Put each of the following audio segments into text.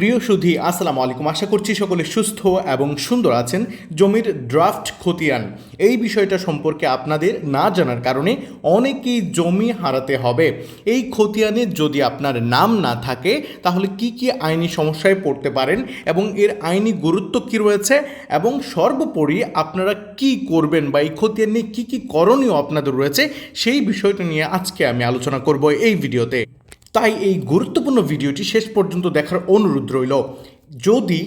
প্রিয় সুধি, আসসালামু আলাইকুম। আশা করছি সকলে সুস্থ এবং সুন্দর আছেন। জমির ড্রাফট খতিয়ান, এই বিষয়টা সম্পর্কে আপনাদের না জানার কারণে অনেকেই জমি হারাতে হবে। এই খতিয়ানে যদি আপনার নাম না থাকে, তাহলে কি কি আইনি সমস্যায় পড়তে পারেন এবং এর আইনি গুরুত্ব কী রয়েছে এবং সর্বোপরি আপনারা কি করবেন বা এই খতিয়ান নিয়ে কী কী করণীয় আপনাদের রয়েছে, সেই বিষয়টা নিয়ে আজকে আমি আলোচনা করব এই ভিডিওতে। তাই এই গুরুত্বপূর্ণ ভিডিওটি শেষ পর্যন্ত দেখার অনুরোধ রইল। যদি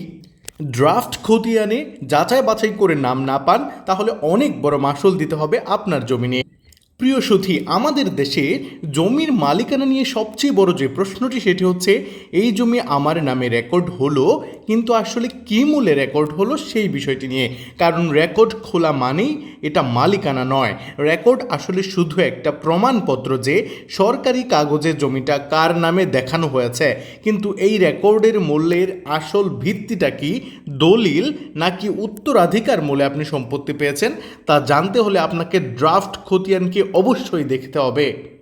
ড্রাফট খতিয়ানে যাচাই বাছাই করে নাম না পান, তাহলে অনেক বড় মাসুল দিতে হবে আপনার জমি নিয়ে প্রিয় সুধী আমাদের দেশে জমির মালিকানা নিয়ে সবচেয়ে বড় যে প্রশ্নটি, সেটি হচ্ছে, এই জমি আমার নামে রেকর্ড হলো, কিন্তু আসলে কী মূলে রেকর্ড হলো সেই বিষয়টি নিয়ে। কারণ রেকর্ড খোলা মানেই এটা মালিকানা নয়। রেকর্ড আসলে শুধু একটা প্রমাণপত্র যে সরকারি কাগজে জমিটা কার নামে দেখানো হয়েছে। কিন্তু এই রেকর্ডের মূল্যের আসল ভিত্তিটা কি? দলিল নাকি উত্তরাধিকার মূলে আপনি সম্পত্তি পেয়েছেন? তা জানতে হলে আপনাকে ড্রাফট খতিয়ানকে অবশ্যই দেখতে হবে।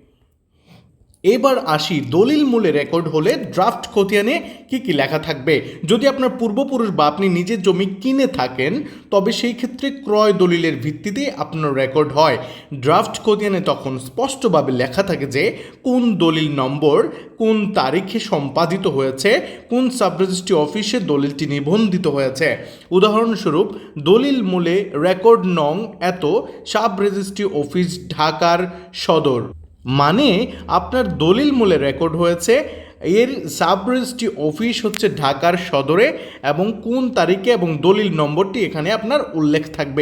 এবার আসি দলিল মূলে রেকর্ড হলে ড্রাফট খতিয়ানে কি কি লেখা থাকবে। যদি আপনার পূর্বপুরুষ বা আপনি নিজের জমি কিনে থাকেন, তবে সেই ক্ষেত্রে ক্রয় দলিলের ভিত্তিতে আপনার রেকর্ড হয়। ড্রাফট খতিয়ানে তখন স্পষ্টভাবে লেখা থাকে যে, কোন দলিল নম্বর, কোন তারিখে সম্পাদিত হয়েছে, কোন সাবরেজিস্ট্রি অফিসে দলিলটি নিবন্ধিত হয়েছে। উদাহরণস্বরূপ, দলিল মূলে রেকর্ড নং এত সাব রেজিস্ট্রি অফিস, ঢাকার সদর। মানে আপনার দলিল মূলে রেকর্ড হয়েছে। এর সাব রেজিস্ট্রি অফিস হচ্ছে ঢাকার সদরে এবং কোন তারিখে এবং দলিল নম্বরটি এখানে আপনার উল্লেখ থাকবে।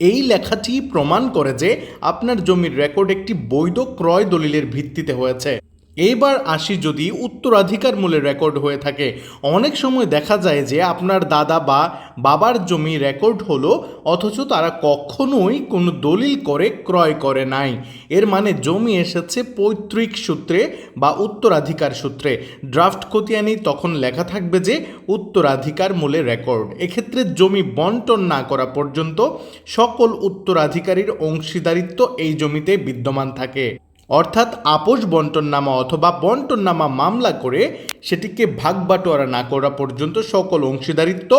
এই লেখাটি প্রমাণ করে যে আপনার জমির রেকর্ড একটি বৈধ ক্রয় দলিলের ভিত্তিতে হয়েছে। এইবার আসি যদি উত্তরাধিকার মূলে রেকর্ড হয়ে থাকে। অনেক সময় দেখা যায় যে আপনার দাদা বা বাবার জমি রেকর্ড হলো, অথচ তারা কখনোই কোনো দলিল করে ক্রয় করে নাই। এর মানে জমি এসেছে পৈতৃক সূত্রে বা উত্তরাধিকার সূত্রে। ড্রাফট খতিয়ানেই তখন লেখা থাকবে যে উত্তরাধিকার মূলে রেকর্ড। এক্ষেত্রে জমি বন্টন না করা পর্যন্ত সকল উত্তরাধিকারীর অংশীদারিত্ব এই জমিতে বিদ্যমান থাকে। অর্থাৎ আপোষ বন্টননামা অথবা বন্টননামা মামলা করে সেটিকে ভাগ বাটোয়ারা না করা পর্যন্ত সকল অংশীদারিত্ব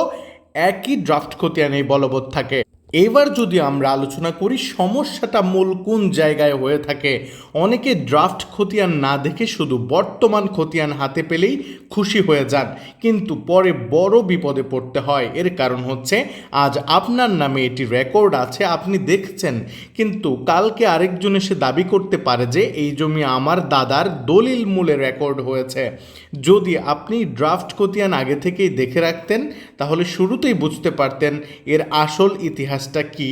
একই ড্রাফট খতিয়ানেই বলবৎ থাকে। এবার যদি আমরা আলোচনা করি, সমস্যাটা মূল কোন জায়গায় হয়ে থাকে? অনেকে ড্রাফট খতিয়ান না দেখে শুধু বর্তমান খতিয়ান হাতে পেলেই খুশি হয়ে যান। কিন্তু পরে বড় বিপদে পড়তে হয়। এর কারণ হচ্ছে, আজ আপনার নামে এটি রেকর্ড আছে, আপনি দেখছেন। কিন্তু কালকে আরেকজন এসে দাবি করতে পারে যে, এই জমি আমার দাদার দলিল মূলে রেকর্ড হয়েছে। যদি আপনি ড্রাফট খতিয়ান আগে থেকেই দেখে রাখতেন, তাহলে শুরুতেই বুঝতে পারতেন, এর আসল ইতিহাসটা কি?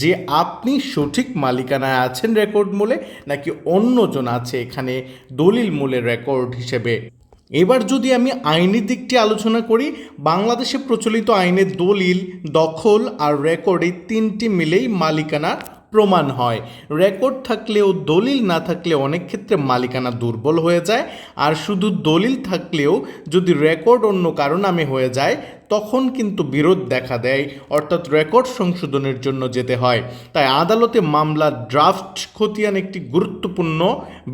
যে আপনি সঠিক মালিকানায় আছেন রেকর্ড মূলে নাকি অন্যজন আছে এখানে দলিল মূলে রেকর্ড হিসেবে? এবার যদি আমি আইনি দিকটি আলোচনা করি, বাংলাদেশে প্রচলিত আইনে দলিল, দখল আর রেকর্ড এই তিনটি মিলেই মালিকানা প্রমাণ হয়। রেকর্ড থাকলেও দলিল না থাকলে অনেক ক্ষেত্রে মালিকানা দুর্বল হয়ে যায়। আর শুধু দলিল থাকলেও যদি রেকর্ড অন্য কারও নামে হয়ে যায় তখন কিন্তু বিরোধ দেখা দেয়, অর্থাৎ রেকর্ড সংশোধনের জন্য যেতে হয়। তাই আদালতে মামলা ড্রাফট খতিয়ান একটি গুরুত্বপূর্ণ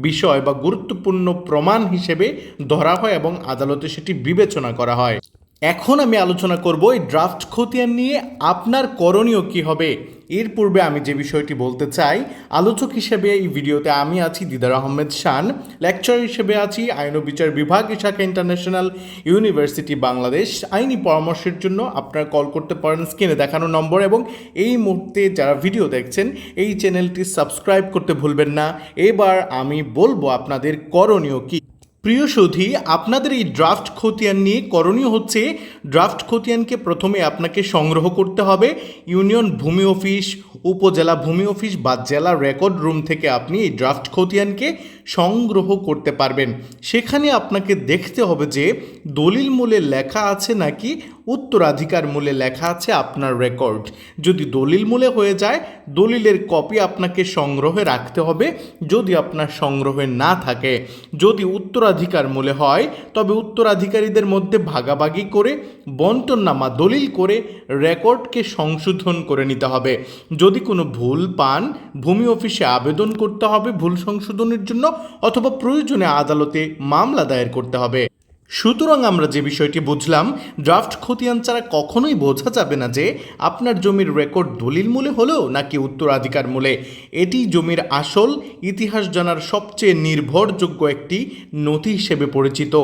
বিষয় বা গুরুত্বপূর্ণ প্রমাণ হিসেবে ধরা হয় এবং আদালতে সেটি বিবেচনা করা হয়। এখন আমি আলোচনা করব এই ড্রাফট খতিয়ান নিয়ে আপনার করণীয় কি হবে। এর পূর্বে আমি যে বিষয়টি বলতে চাই, আলোচক হিসেবে এই ভিডিওতে আমি আছি দিদার আহমেদ শান লেকচার হিসেবে আছি আইন ও বিচার বিভাগ শাখা ইন্টারন্যাশনাল ইউনিভার্সিটি বাংলাদেশ। আইনি পরামর্শের জন্য আপনারা কল করতে পারেন স্ক্রিনে দেখানো নম্বর এবং এই মুহূর্তে যারা ভিডিও দেখছেন, এই চ্যানেলটি সাবস্ক্রাইব করতে ভুলবেন না। এবার আমি বলব আপনাদের করণীয় কি। প্রিয় সুধি, আপনাদের এই ড্রাফট খতিয়ান নিয়ে করণীয় হচ্ছে ড্রাফট খতিয়ানকে প্রথমে আপনাকে সংগ্রহ করতে হবে। ইউনিয়ন ভূমি অফিস উপজেলা ভূমি অফিস বা জেলা রেকর্ড রুম থেকে আপনি এই ড্রাফট খতিয়ানকে সংগ্রহ করতে পারবেন। সেখানে আপনাকে দেখতে হবে যে, দলিল মূলে লেখা আছে নাকি উত্তরাধিকার মূলে লেখা আছে আপনার রেকর্ড যদি দলিল মূলে হয়ে যায়, দলিলের কপি আপনাকে সংগ্রহে রাখতে হবে। যদি আপনার সংগ্রহে না থাকে, যদি উত্তরাধিকার মূলে হয়, তবে উত্তরাধিকারীদের মধ্যে ভাগাভাগি করে, বন্টননামা দলিল করে রেকর্ডকে সংশোধন করে নিতে হবে। যদি কোনো ভুল পান, ভূমি অফিসে আবেদন করতে হবে ভুল সংশোধনের জন্য, অথবা প্রয়োজনে আদালতে মামলা দায়ের করতে হবে। সুতরাং আমরা যে বিষয়টি বুঝলাম, ড্রাফট খতিয়ান ছাড়া কখনোই বোঝা যাবে না যে আপনার জমির রেকর্ড দলিল মূলে হলো নাকি উত্তরাধিকার মূলে। এটি জমির আসল ইতিহাস জানার সবচেয়ে নির্ভরযোগ্য একটি নথি হিসেবে পরিচিত।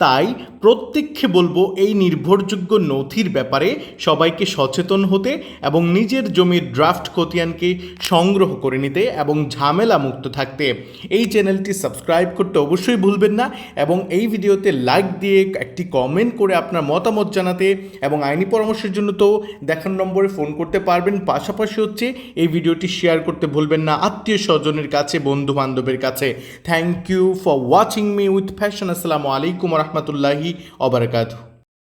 তাই প্রত্যেককে বলব এই নির্ভরযোগ্য নথির ব্যাপারে সবাইকে সচেতন হতে এবং নিজের জমির ড্রাফট খতিয়ানকে সংগ্রহ করে নিতে এবং ঝামেলা মুক্ত থাকতে। এই চ্যানেলটি সাবস্ক্রাইব করতে অবশ্যই ভুলবেন না এবং এই ভিডিওতে লাইক দিয়ে একটি কমেন্ট করে আপনার মতামত জানাতে এবং আইনি পরামর্শের জন্য তো দেখার নম্বরে ফোন করতে পারবেন। পাশাপাশি হচ্ছে এই ভিডিওটি শেয়ার করতে ভুলবেন না আত্মীয় স্বজনের কাছে বন্ধু বান্ধবের কাছে। Thank you for watching me with fashion আসসালামু আলাইকুম রহমতুল্লাহি অবরাকাতু